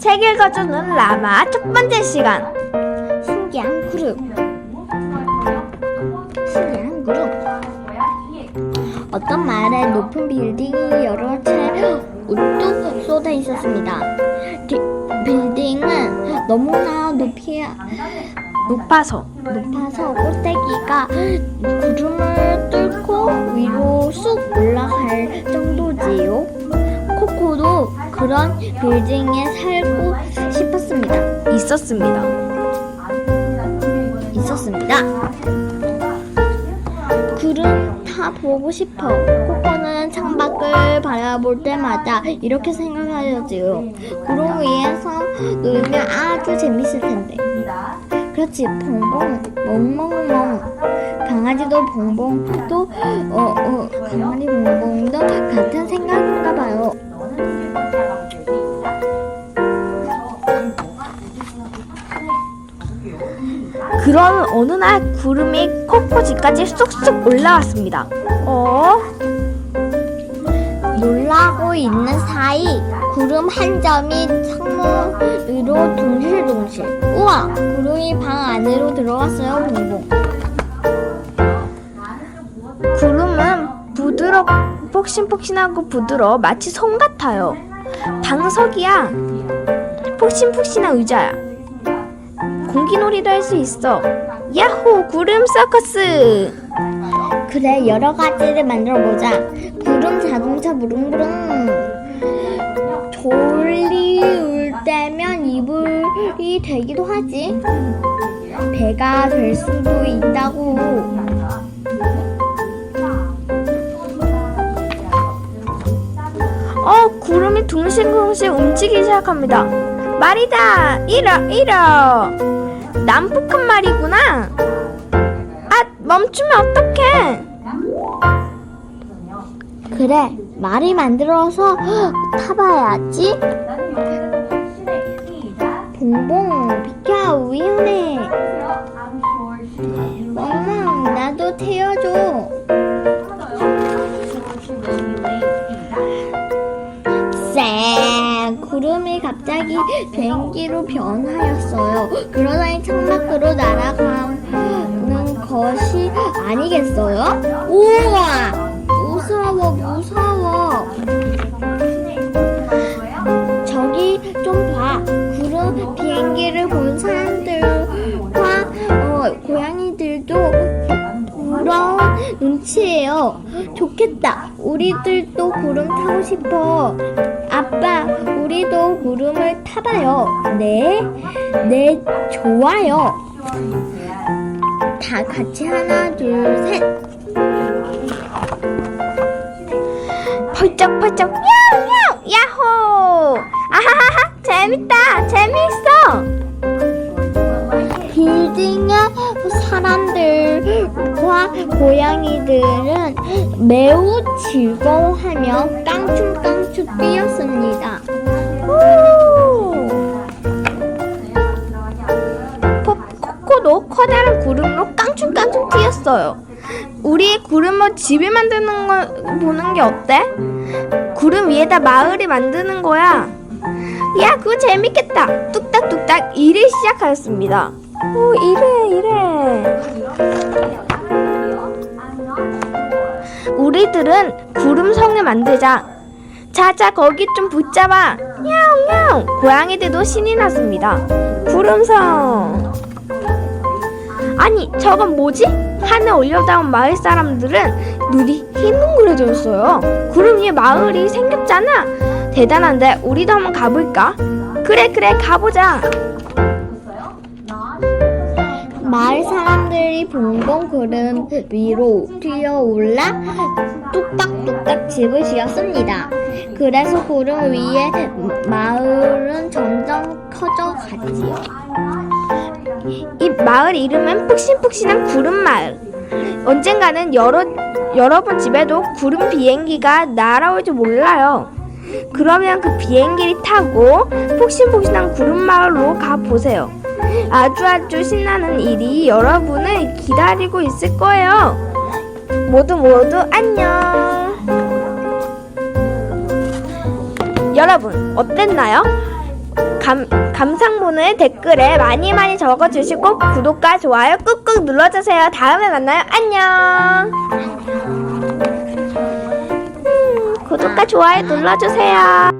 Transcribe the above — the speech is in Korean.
책 읽어주는 라마 첫 번째 시간. 신기한 그룹 어떤 마을에 높은 빌딩이 여러 채 우뚝 쏟아 있었습니다. 디- 빌딩은 너무나 높이 높아서 높아서 꼭대기가 구름을 뚫고 위로 쑥 올라갈 정도지요. 코코도 그런 빌딩에 살고 싶었습니다. 있었습니다. 있었습니다. 구름 타 보고 싶어. 코코는 창밖을 바라볼 때마다 이렇게 생각하였지요. 구름 위에서 놀면 아주 재밌을 텐데. 그렇지, 봉봉, 멍멍멍. 강아지도 봉봉도, 어, 어, 강아지 봉봉도 같은 생각인가 봐요. 그런 어느 날 구름이 코코 집까지 쑥쑥 올라왔습니다. 어? 놀라고 있는 사이 구름 한 점이 창문으로 둥실둥실 우와 구름이 방 안으로 들어갔어요 봉봉 구름은 부드럽, 폭신폭신하고 부드러워 마치 솜 같아요. 방석이야. 폭신폭신한 의자야. 공기놀이도 할 수 있어. 야호! 구름 서커스! 그래 여러 가지를 만들어 보자 구름 자동차 부릉부릉 졸리울 때면 이불이 되기도 하지 배가 될 수도 있다고 어, 구름이 둥실둥실 움직이기 시작합니다. 말이다! 이러, 이러! 남북한 말이구나! 아, 멈추면 어떡해! 그래 말을 만들어서 타봐야지 봉봉 비켜 위험해 멍멍 나도 태워줘 구름이 갑자기 비행기로 변하였어요 그러다니 창밖으로 날아가는 것이 아니겠어요? 우와 무서워 무서워 저기 좀 봐. 구름 비행기를 본 사람들과 어, 고양이들도 그런 눈치예요. 좋겠다. 우리들도 구름 타고 싶어. 구름을 타봐요. 네, 네, 좋아요. 다 같이 하나, 둘, 셋. 펄쩍펄쩍 야옹야옹 야호 아하하하 재밌다 재미있어 빌딩의 사람들과 고양이들은 매우 즐거워하며 깡충깡충 뛰었습니다. 뛰었어요 우리 구름으로 집을 만드는 거 보는 게 어때? 구름 위에다 마을을 만드는 거야 야 그거 재밌겠다 뚝딱뚝딱 일을 시작하였습니다 오 이래 이래 우리들은 구름 성을 만들자. 자자 거기 좀 붙잡아. 야옹야옹. 고양이들도 신이 났습니다. 구름 성. 아니 저건 뭐지? 하늘 올려다온 마을 사람들은 눈이 흰둥그레져 있어요. 구름 위에 마을이 생겼잖아. 대단한데 우리도 한번 가볼까? 그래 그래 가보자. 마을 사람들이 봉봉 구름 위로 뛰어올라 뚝딱뚝딱 집을 지었습니다. 그래서 구름 위에 마을은 점점 커져갔지요. 이 마을 이름은 푹신푹신한 구름 마을. 언젠가는 여러 여러분 집에도 구름 비행기가 날아올지 몰라요. 그러면 그 비행기를 타고 폭신폭신한 구름 마을로 가 보세요. 아주 아주 신나는 일이 여러분을 기다리고 있을 거예요. 모두 모두 안녕. 여러분 어땠나요? 감, 감상문을 댓글에 많이 많이 적어주시고 구독과 좋아요 꾹꾹 눌러주세요. 다음에 만나요. 안녕. 음, 구독과 좋아요 눌러주세요.